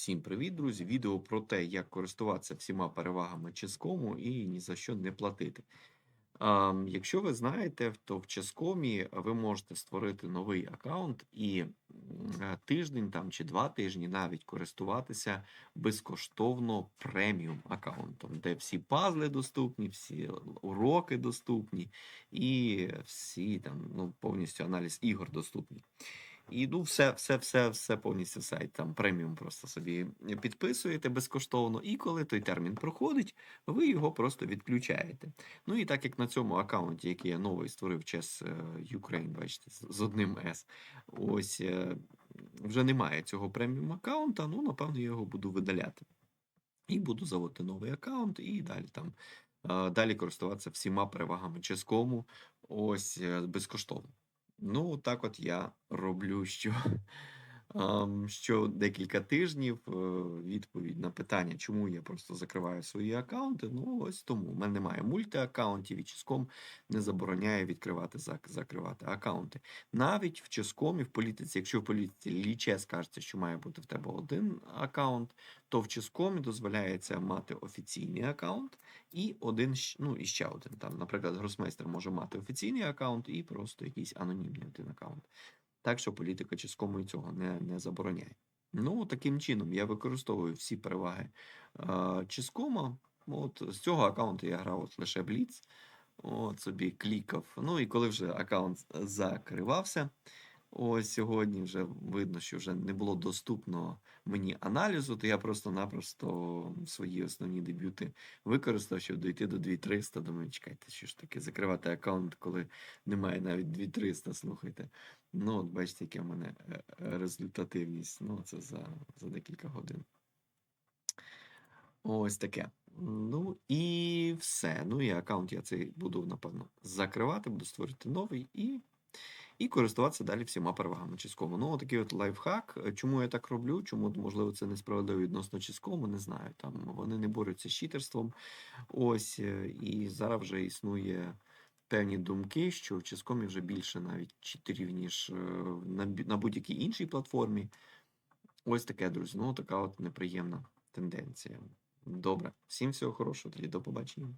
Всім привіт, друзі! Відео про те, як користуватися всіма перевагами Ческому і ні за що не платити. Якщо ви знаєте, то в Ческомі ви можете створити новий аккаунт і е, тиждень там чи два тижні навіть користуватися безкоштовно преміум аккаунтом, де всі пазли доступні, всі уроки доступні і всі там ну, повністю аналіз ігор доступні. І ну, все, все, все, все повністю сайт. Там преміум просто собі підписуєте безкоштовно, і коли той термін проходить, ви його просто відключаєте. Ну і так як на цьому аккаунті, який я новий створив Chess е, Ukraine, бачите, з одним S, ось е, вже немає цього преміум аккаунта, ну, напевно, я його буду видаляти. І буду заводити новий аккаунт, і далі там е, далі користуватися всіма перевагами Ческому, ось безкоштовно. Ну, так от я роблю що, що декілька тижнів е, відповідь на питання, чому я просто закриваю свої аккаунти. Ну, ось тому. У мене немає мультиаккаунтів і Ческом не забороняє відкривати зак- закривати аккаунти. Навіть в Ческомі, в політиці, якщо в політиці ліче скажеться, що має бути в тебе один аккаунт, то в Ческомі дозволяється мати офіційний аккаунт і один, ну і ще один. Там, наприклад, гросмейстер може мати офіційний аккаунт і просто якийсь анонімний один аккаунт. Так що політика Ческому і цього не, не забороняє. Ну, таким чином я використовую всі переваги е, Ческома. От з цього аккаунту я грав от лише Бліц. От собі клікав. Ну і коли вже аккаунт закривався, ось сьогодні вже видно, що вже не було доступно мені аналізу, то я просто-напросто свої основні дебюти використав, щоб дійти до 2300. Думаю, чекайте, що ж таке, закривати аккаунт, коли немає навіть 2300, слухайте. Ну, от бачите, яка в мене е, е, результативність. Ну, це за, за декілька годин. Ось таке. Ну і все. Ну і аккаунт я цей буду, напевно, закривати, буду створити новий і, і користуватися далі всіма перевагами Ческому. Ну, такий от лайфхак. Е, Чому я так роблю? Чому, можливо, це несправедливо відносно Ческому, не знаю. Там вони не борються з читерством. Ось, е, і зараз вже існує певні думки, що в Ческомі вже більше навіть читерів, ніж е, на будь-якій іншій платформі. Ось таке, друзі. Ну, така от неприємна тенденція. Добре, всім всього хорошого, тоді до побачення.